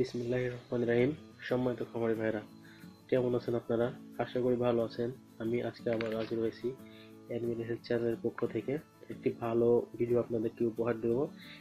বিসমিল্লাহ রহমান রাহিম। সম্মানিত খামারি ভাইরা কেমন আছেন আপনারা? আশা করি ভালো আছেন। আমি আজকে আবার হাজির হয়েছি অ্যানিমেল হেলথ চ্যানেলের পক্ষ থেকে। একটি ভালো ভিডিও আপনাদেরকে উপহার দেব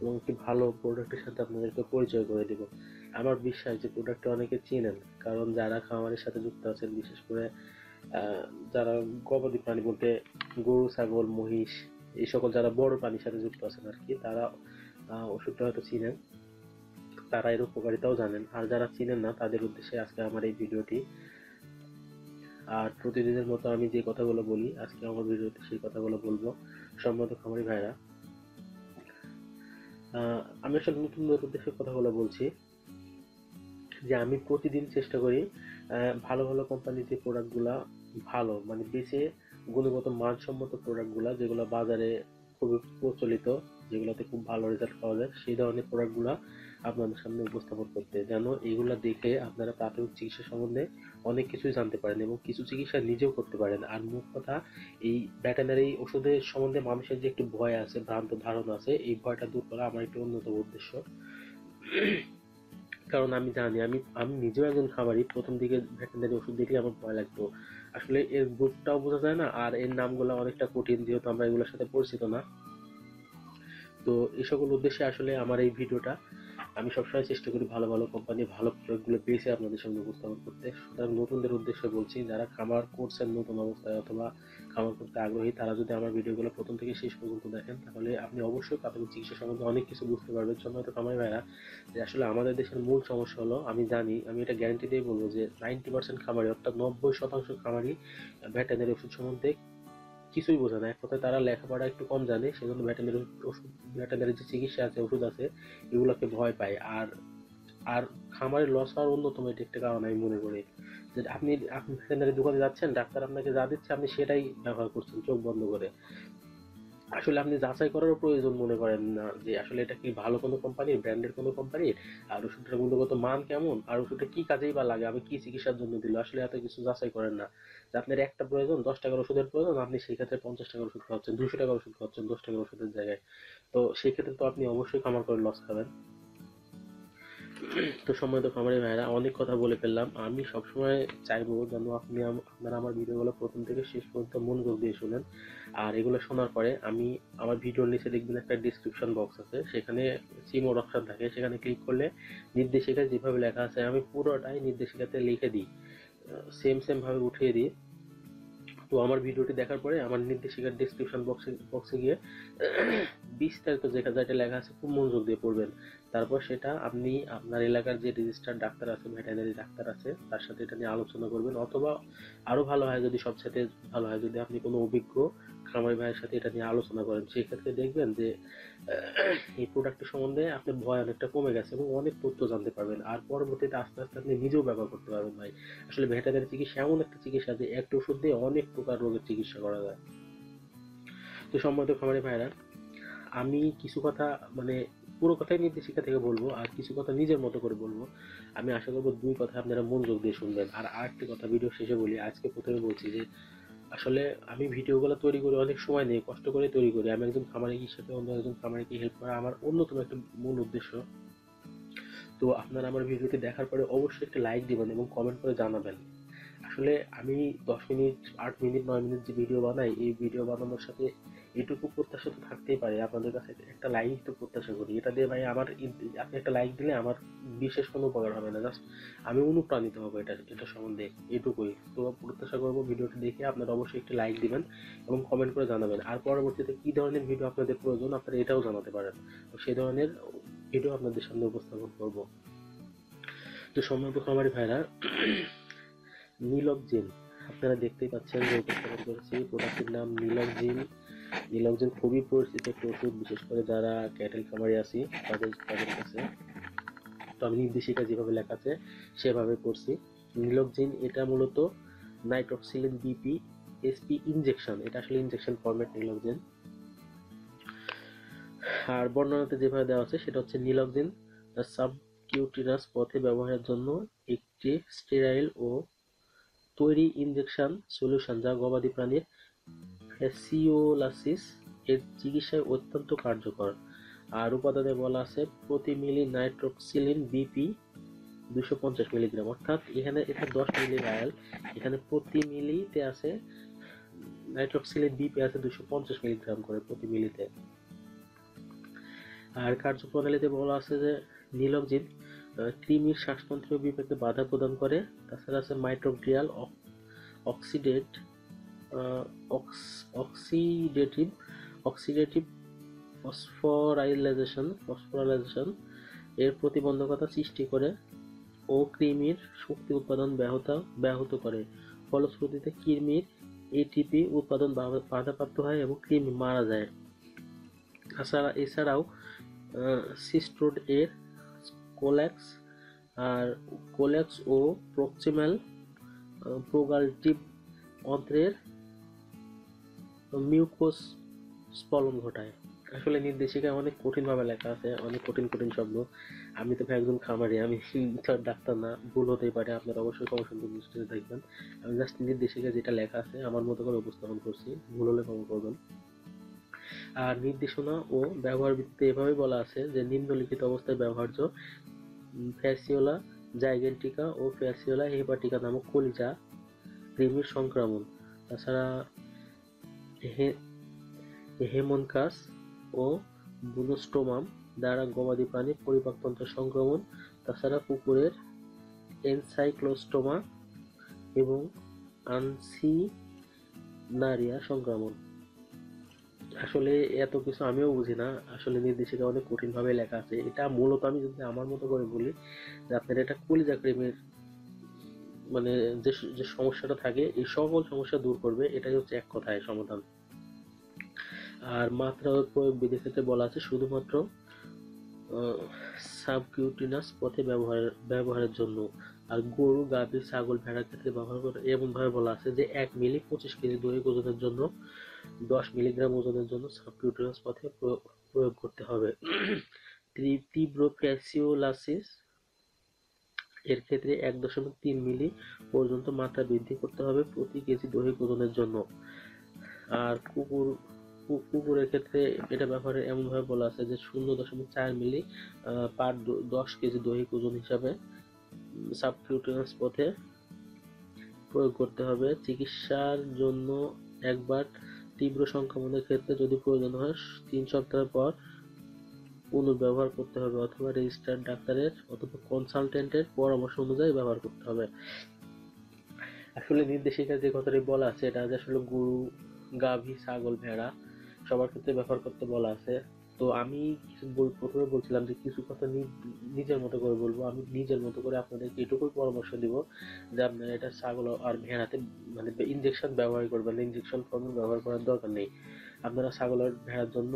এবং একটি ভালো প্রোডাক্টের সাথে আপনাদেরকে পরিচয় করে দেব। আমার বিশ্বাস যে প্রোডাক্টটা অনেকে চিনেন, কারণ যারা খামারের সাথে যুক্ত আছেন, বিশেষ করে যারা গবাদি প্রাণী বলতে গরু, ছাগল, মহিষ, এই সকল যারা বড় প্রাণীর সাথে যুক্ত আছেন আর কি, তারা ওষুধটা হয়তো চিনেন। তারা এর উপকারিতাও জানেন। আর যারা চিনেন না, তাদের উদ্দেশ্যে আজকে আমার এই ভিডিওটি। আর প্রতিদিনের মতো আমি যে কথাগুলো বলি, আজকে আমার ভিডিওতে সেই কথাগুলো বলব। সম্মত খামারি ভাইরা আমি আসলে নতুনদের উদ্দেশ্যে কথাগুলো বলছি। যে আমি প্রতিদিন চেষ্টা করি ভালো ভালো কোম্পানির যে প্রোডাক্টগুলা ভালো মানে বেশি গুণগত মানসম্মত প্রোডাক্টগুলা যেগুলো বাজারে খুবই প্রচলিত, যেগুলোতে খুব ভালো রেজাল্ট পাওয়া যায়, সেই ধরনের প্রোডাক্টগুলা আপনাদের সামনে উপস্থাপন করতে, যেন এগুলা দেখে আপনারা প্রাথমিক চিকিৎসা সম্বন্ধে অনেক কিছুই জানতে পারেন এবং কিছু চিকিৎসা নিজেও করতে পারেন। আর মুখ কথা, এই ভেটেনারি ওষুধের সম্বন্ধে মানুষের যে একটু ভয় আছে, ভ্রান্ত ধারণা আছে, এই ভয়টা দূর করা আমার একটি অন্যতম উদ্দেশ্য। কারণ আমি জানি, আমি আমি নিজেও একজন খামারি, প্রথম দিকে ভেটেনারি ওষুধ দেখলে আমার ভয় লাগতো। আসলে এর গ্রুপটাও বোঝা যায় না, আর এর নামগুলো অনেকটা কঠিন, যেহেতু আমরা এগুলোর সাথে পরিচিত না। তো এই সকল উদ্দেশ্যে আসলে আমার এই ভিডিওটা। আমি সবসময় চেষ্টা করি ভালো ভালো কোম্পানি ভালো প্রোডাক্টগুলো বেছে আপনাদের সামনে উপস্থাপন করতে। সুতরাং নতুনদের উদ্দেশ্যে বলছি, যারা খামার করছেন নতুন অবস্থায় অথবা খামার করতে আগ্রহী, তারা যদি আমার ভিডিওগুলো প্রথম থেকে শেষ পর্যন্ত দেখেন, তাহলে আপনি অবশ্যই প্রাথমিক চিকিৎসা সম্বন্ধে অনেক কিছু বুঝতে পারবেন। সম্ভবত খামারি ভাইরা যে আসলে আমাদের দেশের মূল সমস্যা হলো, আমি জানি, আমি এটা গ্যারান্টি দিয়ে বলব যে নাইনটি পার্সেন্ট খামারি অর্থাৎ নব্বই শতাংশ খামারি ভেটেনারি ওষুধ সম্বন্ধে কিছুই বোঝে না। এক কথায় তারা লেখাপড়া একটু কম জানে, সেজন্য ভেটেনারি ওষুধ ভেটেনারি যে চিকিৎসা আছে, ওষুধ আছে, এগুলোকে ভয় পায়। আর আর খামারের লস হওয়ার অন্যতম এটি একটা কারণ আমি মনে করি। যে আপনি আপনি ভেটেনারি দোকানে যাচ্ছেন, ডাক্তার আপনাকে যা দিচ্ছে, আপনি সেটাই ব্যবহার করছেন, চোখ বন্ধ করে। আসলে আপনি যাচাই করারও প্রয়োজন মনে করেন না যে আসলে এটা কি ভালো কোনো কোম্পানির ব্র্যান্ডের কোনো কোম্পানির আর ওষুধটার গুণগত মান কেমন, আর ওষুধটা কি কাজেই বা লাগে, আমি কি চিকিৎসার জন্য দিল, আসলে এত কিছু যাচাই করেন না। যে আপনার একটা প্রয়োজন, দশ টাকার ওষুধের প্রয়োজন, আপনি সেই ক্ষেত্রে পঞ্চাশ টাকার ওষুধ খাওয়াচ্ছেন, দুশো টাকার ওষুধ খাওয়াচ্ছেন, দশ টাকার ওষুধের জায়গায়। তো সেই ক্ষেত্রে তো আপনি অবশ্যই খামার করে লস খাবেন তো সময় তো খামারি ভাইরা অনেক কথা বলে ফেললাম। আমি সবসময় চাইব যেন আপনি আপনারা আমার ভিডিওগুলো প্রথম থেকে শেষ পর্যন্ত মনোযোগ দিয়ে শুনেন। আর এগুলো শোনার পরে আমি আমার ভিডিওর নিচে দেখবেন একটা ডিসক্রিপশন বক্স আছে। সেখানে সিমোর অপশন থাকে। সেখানে ক্লিক করলে নির্দেশিকা যেভাবে লেখা আছে, আমি পুরোটাই নির্দেশিকাতে লিখে দিই। সেম সেম ভাবে উঠিয়ে দিই। তো আমার ভিডিওটি দেখার পরে আমার নির্দেশিকার ডিসক্রিপশন বক্সে বক্সে গিয়ে বিস্তারিত যেটা যেটা লেখা আছে খুব মনোযোগ দিয়ে পড়বেন। তারপর সেটা আপনি আপনার এলাকার যে রেজিস্টার ডাক্তার আছে ভেটেনারি ডাক্তার আছে, তার সাথে এটা নিয়ে আলোচনা করবেন। অথবা আরও ভালো হয় যদি সব সাথে ভালো হয়, যদি আপনি কোনো অভিজ্ঞ খামারি ভাইয়ের সাথে এটা নিয়ে আলোচনা করেন, সেক্ষেত্রে দেখবেন যে এই প্রোডাক্টের সম্বন্ধে আপনার ভয় অনেকটা কমে গেছে এবং অনেক তথ্য জানতে পারবেন। আর পরবর্তীতে আস্তে আস্তে আপনি নিজেও ব্যবহার করতে পারবেন ভাই। আসলে ভেটেনারি চিকিৎসা এমন একটা চিকিৎসা যে একটা ওষুধ দিয়ে অনেক প্রকার রোগের চিকিৎসা করা যায়। তো সম্মানিত খামারি ভাইরা আমি কিছু কথা মানে পুরো কথাই নির্দেশিকা থেকে বলব, আর কিছু কথা নিজের মতো করে বলব। আমি আশা করব দুই কথা আপনারা মনোযোগ দিয়ে শুনবেন। আর আরেকটি কথা ভিডিও শেষে বলি, আজকে প্রথমে বলছি যে, আসলে আমি ভিডিওগুলো তৈরি করি অনেক সময় নিয়ে, কষ্ট করে তৈরি করি। আমি একজন খামারি হিসেবে অন্য একজন খামারিকে হেল্প করা আমার অন্যতম একটা মূল উদ্দেশ্য। তো আপনারা আমার ভিডিওটি দেখার পরে অবশ্যই একটা লাইক দিবেন এবং কমেন্ট করে জানাবেন। আসলে আমি দশ মিনিট, আট মিনিট, নয় মিনিট যে ভিডিও বানাই, এই ভিডিও বানানোর সাথে এটুকু প্রত্যাশা তো থাকতেই পারে, আপনাদের কাছে একটা লাইক তো প্রত্যাশা করি। এটা দিয়ে ভাই আমার আপনি একটা লাইক দিলে আমার বিশেষ কোনো উপকার হবে না। জাস্ট আমি অনুপ্রাণিত হব এটা এটা সম্বন্ধে এটুকুই। তো প্রত্যাশা করব ভিডিওটি দেখে আপনারা অবশ্যই একটি লাইক দিবেন এবং কমেন্ট করে জানাবেন। আর পরবর্তীতে কি ধরনের ভিডিও আপনাদের প্রয়োজন, আপনারা এটাও জানাতে পারেন। তো সেই ধরনের ভিডিও আপনাদের সামনে উপস্থাপন করব। তো সম্মানিত খামারি ভাইরা, নীলক জিন। আপনারা দেখতেই পাচ্ছেন যে উপস্থাপন করেছি। প্রোডাক্টের নাম নীলক জিন। নীলক জিন খুবই পরিচিত একটা বিশেষ করে যারা ক্যাটেল খামারি আছি, তাদের তাদের কাছে। তো আমি নির্দেশিকা যেভাবে লেখা সেভাবে করছি। নীলক জিন এটা মূলত নাইট্রোক্সিলিন বিপি এসপি ইনজেকশন এটা আসলে ইনজেকশন ফরম্যাট নীলক জিন আর বর্ণনাতে যেভাবে দেওয়া আছে, সেটা হচ্ছে নীলকজিন সাবকিউটিনাস পথে ব্যবহারের জন্য একটি স্টেরাইল ও তৈরি ইনজেকশন সলিউশন যা গবাদি প্রাণীর ফ্যাসিওলাসিস এর চিকিৎসায় অত্যন্ত কার্যকর। আর উপাদানে বলা আছে প্রতি মিলি নাইট্রোক্সিলিন বিপি দুশো পঞ্চাশ মিলিগ্রাম। অর্থাৎ এখানে এটা দশ মিলি ভায়াল এখানে প্রতি মিলিতে আছে নাইট্রোক্সিলেট বিপি আছে দুশো পঞ্চাশ মিলিগ্রাম করে প্রতি মিলিতে। আর কার্যপ্রণালীতে বলা আছে যে নীলকজিন কৃমির শ্বাসতন্ত্রীয় বিপাকে বাধা প্রদান করে। তাছাড়া আছে মাইট্রোগ্রিয়াল অক্সিডেট অক্সিডেটিভ অক্সিডেটিভ ফসফোরাইলাইজেশন ফসফোরাইলাইজেশন এর প্রতিবন্ধকতা সৃষ্টি করে ও কৃমির শক্তি উৎপাদন ব্যাহত ব্যাহত করে। ফলশ্রুতিতে কৃমির এটিপি উৎপাদন বাধাপ্রাপ্ত হয় এবং কৃমি মারা যায়। তাছাড়া এছাড়াও সিস্টোড এর কোল্যাক্স আর কোল্যাক্স ও প্রক্সিমাল প্রোগালটিভ অন্ত্রের মিউকোস স্পলন ঘটায়। আসলে নির্দেশিকায় অনেক কঠিনভাবে লেখা আছে, অনেক কঠিন কঠিন শব্দ। আমি তো একজন খামারি, আমি ডাক্তার না, ভুল হতেই পারে, আপনারা অবশ্যই কমিশন দৃষ্টিতে দেখবেন। আমি জাস্ট নির্দেশিকা যেটা লেখা আছে, আমার মতো করে উপস্থাপন করছি, ভুল হলে ক্ষমা করবেন। আর নির্দেশনা ও ব্যবহার ভিত্তিতে এভাবে বলা আছে যে, নিম্নলিখিত অবস্থায় ব্যবহার্য ফ্যাসিওলা জাইগেন্টিকা ও ফ্যাসিওলা হেপাটিকা নামক কলিজা কৃমির সংক্রমণ। তাছাড়া হেমনকাস ও বুনোস্টোমাম দ্বারা গবাদি প্রাণী পরিপাকতন্ত্র সংক্রমণ, তাছাড়া কুকুরের এনসাইক্লোস্টোমা এবং আনসিনারিয়া সংক্রমণ। আসলে এত কিছু আমিও বুঝি না। আসলে নির্দেশিকা অনেক কঠিনভাবে লেখা আছে। এটা মূলত আমি যদি আমার মতো করে বলি যে আপনার এটা কলিজা ক্রিমের মানে যে যে সমস্যাটা থাকে, এই সকল সমস্যা দূর করবে। এটাই হচ্ছে এক কথায় সমাধান। আর মাত্রা প্রয়োগ বিধি ক্ষেত্রে বলা আছে, শুধুমাত্র সাবকিউটিনাস পথে ব্যবহার ব্যবহারের জন্য। আর গরু, গাভী, ছাগল ভেড়ার ক্ষেত্রে ব্যবহার করে এমন ভাবে বলা আছে যে এক মিলি পঁচিশ কেজি দৈহিক ওজনের জন্য, দশ মিলিগ্রাম ওজনের জন্য সাবকিউটিনাস পথে প্রয়োগ করতে হবে। তীব্র- প্যাসিওলাসিস এর ক্ষেত্রে এক দশমিক তিন মিলি পর্যন্ত মাত্রা বৃদ্ধি করতে হবে প্রতি কেজি দৈহিক ওজনের জন্য। আর কুকুর কুকুরের ক্ষেত্রে এটা ব্যবহারে এমন ভাবে বলা আছে যে শূন্য দশমিক চার মিলি পার দশ কেজি দৈহিক ওজন হিসাবে সাবকিউটেনাস পথে প্রয়োগ করতে হবে। চিকিৎসার জন্য একবার তীব্র সংক্রমণের ক্ষেত্রে যদি প্রয়োজন হয়, তিন সপ্তাহ পর পুনর্ব্যবহার করতে হবে অথবা রেজিস্টার্ড ডাক্তারের অথবা কনসালটেন্টের পরামর্শ অনুযায়ী ব্যবহার করতে হবে। আসলে নির্দেশিকা যে কথাটি বলা আছে, এটা আসলে গরু, গাভী, ছাগল, ভেড়া সবার ক্ষেত্রে ব্যবহার করতে বলা আছে। তো আমি প্রথমে বলছিলাম যে কিছু কথা নিজের মতো করে বলব। আমি নিজের মতো করে আপনাদেরকে এটুকুই পরামর্শ দিব যে আপনারা এটা ছাগল আর ভেড়াতে মানে ইনজেকশন ব্যবহার করবেন ইনজেকশন ফর্মুল ব্যবহার করার দরকার নেই। আপনারা ছাগল আর ভেড়ার জন্য,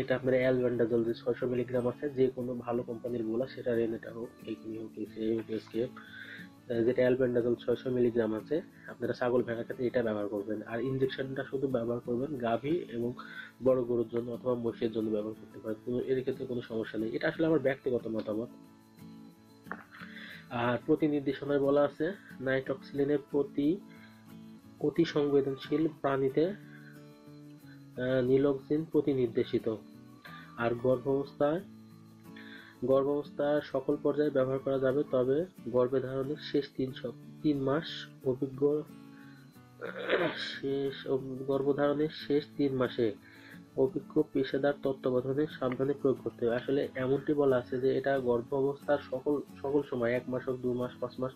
এটা আপনার অ্যালবেন্ডাজল যে ছয়শো মিলিগ্রাম আছে, যে কোনো ভালো কোম্পানিরগুলা সেটা রেনেটা হোক এইখিনি হোক এসে হোক এসকেপ যেটা অ্যালবেন্ডাজল ছয়শো মিলিগ্রাম আছে, আপনারা ছাগল ভেড়ার ক্ষেত্রে এটা ব্যবহার করবেন। আর ইনজেকশনটা শুধু ব্যবহার করবেন গাভী এবং বড় গরুর জন্য অথবা মহিষের জন্য ব্যবহার করতে পারেন। কোনো, এর ক্ষেত্রে কোনো সমস্যা নেই। এটা আসলে আমার ব্যক্তিগত মতামত। আর প্রতি নির্দেশনায় বলা আছে নাইট্রক্সিলিনের প্রতি অতি সংবেদনশীল প্রাণীতে নীলক্সিন প্রতি নির্দেশিত আর গর্ভাবস্থায় গর্ভাবস্থার সকল পর্যায়ে ব্যবহার করা যাবে, তবে গর্ভে ধারণের শেষ তিন সপ- তিন মাস অভিজ্ঞ, শেষ গর্ভধারণের শেষ তিন মাসে অভিজ্ঞ পেশাদার তত্ত্বাবধানে সাবধানে প্রয়োগ করতে হবে। আসলে এমনটি বলা আছে যে এটা গর্ভ অবস্থার সকল সকল সময়, এক মাস হোক, দু মাস, পাঁচ মাস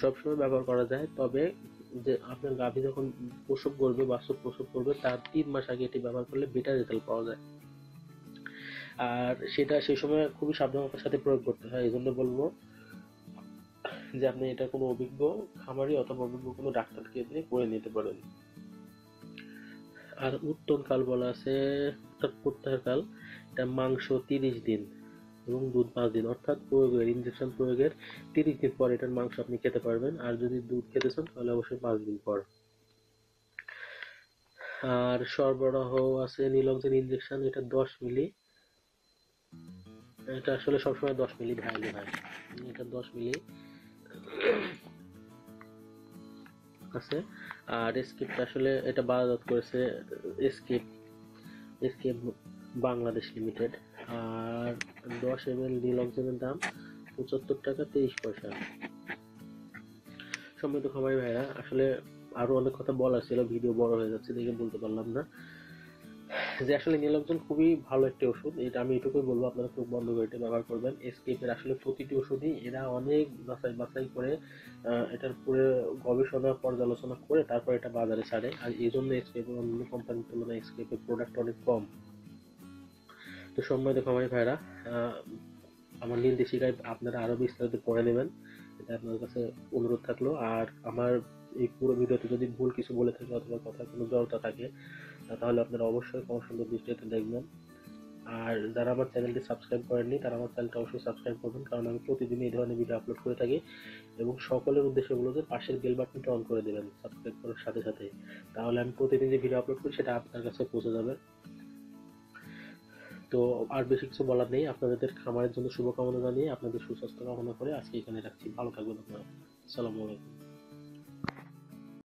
সবসময় ব্যবহার করা যায়। তবে যে আপনার গাভী যখন প্রসব করবে, বাস্তব প্রসব করবে, তার তিন মাস আগে এটি ব্যবহার করলে বেটার রেজাল্ট পাওয়া যায়। আর সেটা সেই সময় খুবই সাবধানতার সাথে প্রয়োগ করতে হয়। এই জন্য বলব যে আপনি এটা কোনো অভিজ্ঞ খামারি অথবা অভিজ্ঞ কোনো ডাক্তারকে দিয়ে করে নিতে পারেন। আর উত্তম কাল বলা আছে প্রত্যাহার কাল, এটা মাংস তিরিশ দিন এবং দুধ পাঁচ দিন। অর্থাৎ প্রয়োগের ইনজেকশন প্রয়োগের তিরিশ দিন পর এটার মাংস আপনি খেতে পারবেন। আর যদি দুধ খেতে চান তাহলে অবশ্যই পাঁচ দিন পর। আর সরবরাহ আছে নীলকজেন ইনজেকশন এটা দশ মিলি এটা আসলে সবসময় দশ মিলি ভ্যালু হয়। এটা দশ মিলি। আছে। আর স্কিপটা আসলে এটা বাজারজাত করেছে স্কিপ স্কিপ বাংলাদেশ লিমিটেড আর দশ এম এল নীলক্সেনের দাম পঁচাত্তর টাকা তেইশ পয়সা। সম্মানিত খামারি ভাইরা আসলে আরও অনেক কথা বলার ছিল, ভিডিও বড় হয়ে যাচ্ছে দেখে বলতে পারলাম না। যে আসলে নীলকজন খুবই ভালো একটি ওষুধ। এটা আমি এটুকুই বলব, আপনারা চোখ বন্ধ করে এটা ব্যবহার করবেন। এসকেপের আসলে প্রতিটি ওষুধই এরা অনেক বাছাই বাছাই করে এটার পুরো গবেষণা, পর্যালোচনা করে তারপর এটা বাজারে ছাড়ে। আর এই জন্য এসকেপের অন্য কোম্পানির তুলনায় এসকেপের প্রোডাক্ট অনেক কম। তো সময় দেখো খামারি ভাইরা আমার নির্দেশিকায় আপনারা আরও বিস্তারিত পড়ে নেবেন। এটা আপনার কাছে অনুরোধ থাকল। আর আমার এই পুরো ভিডিওতে যদি ভুল কিছু বলে থাকি অথবা কথা কোনো জড়তা থাকে তাহলে আপনারা অবশ্যই ক্ষমা সুন্দর দৃষ্টিতে দেখবেন। আর যারা আমার চ্যানেলটি সাবস্ক্রাইব করেননি, তারা আমার চ্যানেলটা অবশ্যই সাবস্ক্রাইব করবেন, কারণ আমি প্রতিদিন এই ধরনের ভিডিও আপলোড করে থাকি এবং সকলের উদ্দেশ্যে বলো যে পাশের বেল বাটনটা অন করে দেবেন সাবস্ক্রাইব করার সাথে সাথে। তাহলে আমি প্রতিদিন যে ভিডিও আপলোড করি, সেটা আপনার কাছে পৌঁছে যাবে। তো আর বেশি কিছু বলার নেই, আপনাদের খামারের জন্য শুভকামনা জানিয়ে আপনাদের সুস্বাস্থ্য কামনা করে আজকে এখানে রাখছি। ভালো থাকবেন আপনারা। আসসালামু আলাইকুম।